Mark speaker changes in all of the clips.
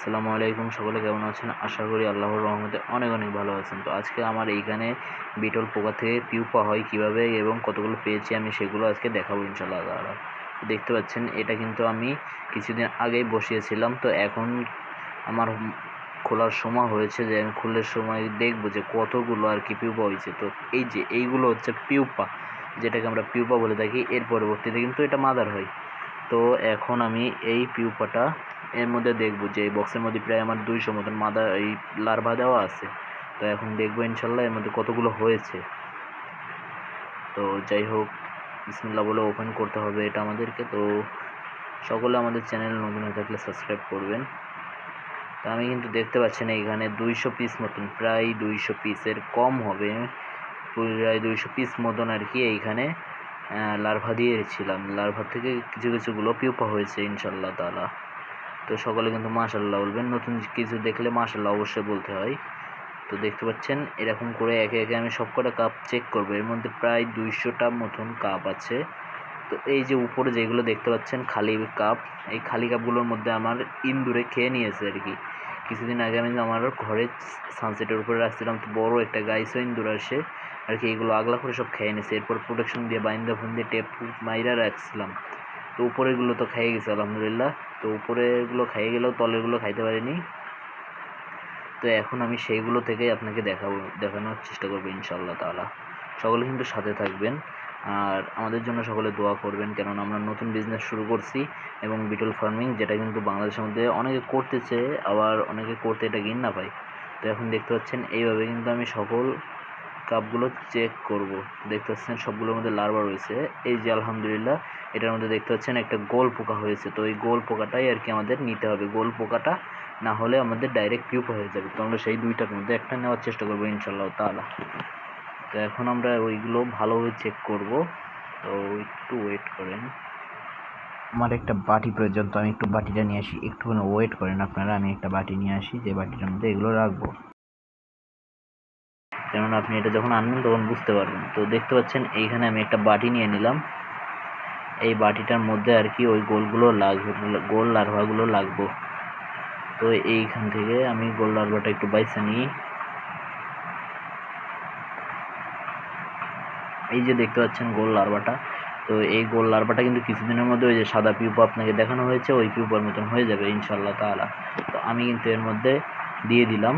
Speaker 1: আসসালামু আলাইকুম, সকলে কেমন আছেন? আশা করি আল্লাহর রহমতে অনেক অনেক ভালো আছেন। তো আজকে আমার এইখানে বিটল পোকা থেকে পিউপা হয় কীভাবে এবং কতগুলো পেয়েছি আমি সেগুলো আজকে দেখাবো ইনশাল্লাহ তাআলা। তো দেখতে পাচ্ছেন, এটা কিন্তু আমি কিছুদিন আগেই বসিয়েছিলাম। তো এখন আমার খোলার সময় হয়েছে যে আমি খুলের সময় দেখব যে কতগুলো আর কি পিউপা হয়েছে। তো এই যে এইগুলো হচ্ছে পিউপা, যেটাকে আমরা পিউপা বলে থাকি, এর পরবর্তীতে কিন্তু এটা মাদার হয়। তো এখন আমি এই পিউপাটা এর মধ্যে দেখব যে এই বক্সের মধ্যে প্রায় আমার দুইশো মতন মাদা, এই লার্ভা দেওয়া আছে। তো এখন দেখব ইনশাল্লাহ এর মধ্যে কতগুলো হয়েছে। তো যাই হোক বিসমিল্লা বলে ওপেন করতে হবে এটা আমাদেরকে। তো সকলে আমাদের চ্যানেল নতুন হয়ে থাকলে সাবস্ক্রাইব করবেন। তো আমি কিন্তু দেখতে পাচ্ছি না, এখানে দুইশো পিস মতন, প্রায় দুইশো পিসের কম হবে। প্রায় দুইশো পিস মতন আর কি এইখানে। লার্ভা দিয়েছিলাম লার্ভা থেকে কিছু কিছুগুলো পিউপা হয়েছে ইনশাল্লাহ তালা তো সকলে কিন্তু মাশাল্লাহ বলবেন। নতুন কিছু দেখলে মাশাল্লাহ অবশ্যই বলতে হয়। তো দেখতে পাচ্ছেন, এরকম করে একে একে আমি সবকটা কাপ চেক করব। এর মধ্যে প্রায় দুইশোটা মতন কাপ আছে। তো এই যে উপরে যেগুলো দেখতে পাচ্ছেন, খালি কাপ এই খালি কাপগুলোর মধ্যে আমার ইন্দুরে খেয়ে নিয়েছে আর কি। কিছুদিন আগে আমি আমার ঘরে সানসেটের উপরে রাখছিলাম। তো বড় একটা গাইসও ইন্দুর আসে। আর কি এগুলো আগলা করে সব খেয়ে নিয়েছে এরপর প্রোটেকশন দিয়ে বাইন্দা ফোন দিয়ে টেপ মাইরা রাখছিলাম। তো উপরেরগুলো তো খেয়ে গেছে, আলহামদুলিল্লাহ। তো উপরেরগুলো খেয়ে গেলেও তলেরগুলো খাইতে পারিনি। তো এখন আমি সেইগুলো থেকেই আপনাকে দেখাবো, দেখানোর চেষ্টা করব ইনশাল্লাহ তালা সকলে কিন্তু সাথে থাকবেন। আর আমাদের জন্য সকলে দোয়া করবেন, কেননা আমরা নতুন বিজনেস শুরু করছি এবং বিটল ফার্মিং যেটা কিন্তু বাংলাদেশের মধ্যে অনেকে করতেছে, আবার অনেকে করতে এটা ঘিন্না পায়। তো এখন দেখতে পাচ্ছেন, এইভাবে কিন্তু আমি সকল কাপগুলো চেক করব। দেখতে পাচ্ছেন সবগুলোর মধ্যে লার্ভা রয়েছে। এই যে আলহামদুলিল্লাহ, এটার মধ্যে দেখতে পাচ্ছেন একটা গোল পোকা হয়েছে। তো এই গোল পোকাটাই আর কি আমাদের নিতে হবে। গোল পোকাটা না হলে আমাদের ডাইরেক্ট কিউপ হয়ে যাবে। তো আমরা সেই দুইটার মধ্যে একটা নেওয়ার চেষ্টা করব ইনশাল্লাহ তালা তো এখন আমরা ওইগুলো ভালোভাবে চেক করব। তো একটু ওয়েট করেন। আমার একটা বাটি প্রয়োজন তো আমি একটু বাটিটা নিয়ে আসি। একটুখানি ওয়েট করেন আপনারা, আমি একটা বাটি নিয়ে আসি। যে বাটিটার মধ্যে এগুলো রাখব। কেননা আপনি এটা যখন আনবেন তখন বুঝতে পারবেন। তো দেখতে পাচ্ছেন, এইখানে আমি একটা বাটি নিয়ে নিলাম। এই বাটিটার মধ্যে আর কি ওই গোলগুলো লাগবে গোল লার্ভাগুলো লাগবো। তো এইখান থেকে আমি গোল লার্ভাটা একটু বাইসে নিই। এই যে দেখতে পাচ্ছেন গোল লার্ভাটা। তো এই গোল লার্ভাটা কিন্তু কিছুদিনের মধ্যে ওই যে সাদা পিউপা আপনাকে দেখানো হয়েছে, ওই পিউপার মতন হয়ে যাবে ইনশাল্লাহ তালা তো আমি কিন্তু এর মধ্যে দিয়ে দিলাম।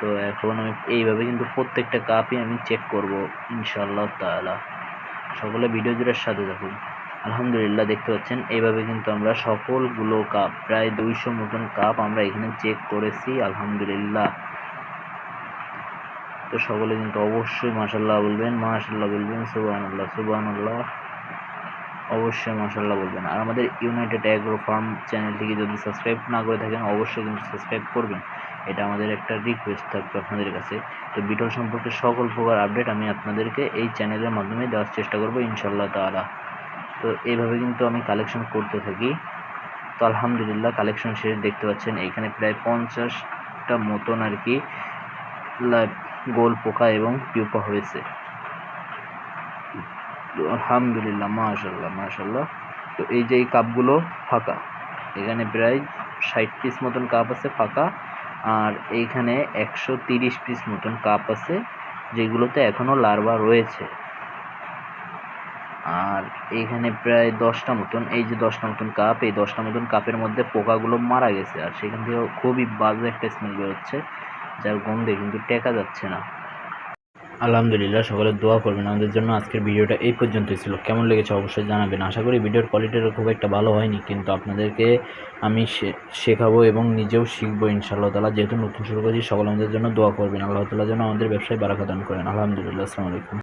Speaker 1: তো এখন আমি এইভাবে কিন্তু প্রত্যেকটা কাপই আমি চেক করব ইনশাল্লাহ তালা সকলে ভিডিও জুড়ের সাথে থাকুন। আলহামদুলিল্লাহ দেখতে পাচ্ছেন, এইভাবে কিন্তু আমরা সকলগুলো কাপ প্রায় দুইশো মতন কাপ আমরা এখানে চেক করেছি, আলহামদুলিল্লাহ। তো সকলে কিন্তু অবশ্যই মাসাল্লাহ বলবেন মাসাল্লাহ বলবেন সুবাহ আল্লাহ সুবাহ আল্লাহ অবশ্যই মাসাল্লাহ বলবেন। আর আমাদের ইউনাইটেড অ্যাগ্রো ফার্ম চ্যানেলটিকে যদি সাবস্ক্রাইব না করে থাকেন, অবশ্যই কিন্তু সাবস্ক্রাইব করবেন। এটা আমাদের একটা রিকোয়েস্ট থাকবে আপনাদের কাছে। তো বিটল সম্পর্কে সকল প্রকার আপডেট আমি আপনাদেরকে এই চ্যানেলের মাধ্যমে দেওয়ার চেষ্টা করব ইনশাল্লাহ তালা তো এইভাবে কিন্তু আমি কালেকশন করতে থাকি। তো আলহামদুলিল্লাহ কালেকশন শেষ দেখতে পাচ্ছেন এখানে প্রায় পঞ্চাশটা মতন আর কি গোল পোকা এবং পিউপা হয়েছে। আলহামদুলিল্লাহ মাশাল্লাহ মাশাল্লাহ তো এই যে এই কাপগুলো ফাঁকা, এখানে প্রায় ষাট পিস মতন কাপ আছে ফাঁকা। আর এইখানে একশো তিরিশ পিস মতন কাপ আছে, যেগুলোতে এখনও লার্ভা রয়েছে। আর এইখানে প্রায় দশটা মতন এই যে দশটা মতন কাপ এই দশটা মতন কাপের মধ্যে পোকাগুলো মারা গেছে। আর সেখান থেকে খুবই বাজে একটা স্মেল বেরোচ্ছে, যার গন্ধে কিন্তু টেকা যাচ্ছে না। আলহামদুলিল্লাহ, সকলে দোয়া করবেন। আমাদের জন্য আজকের ভিডিওটা এই পর্যন্তই ছিল। কেমন লেগেছে অবশ্যই জানাবেন। আশা করি ভিডিওর কোয়ালিটিটা খুব একটা ভালো হয়নি, কিন্তু আপনাদেরকে আমি শেখাবো এবং নিজেও শিখব ইনশাআল্লাহ তালা যেহেতু নতুন শুরু করেছি, সকলে আমাদের জন্য দোয়া করবেন। আল্লাহ তালা যেন আমাদের ব্যবসায় বারাকা দান করেন। আলহামদুলিল্লাহ, আসসালামু আলাইকুম।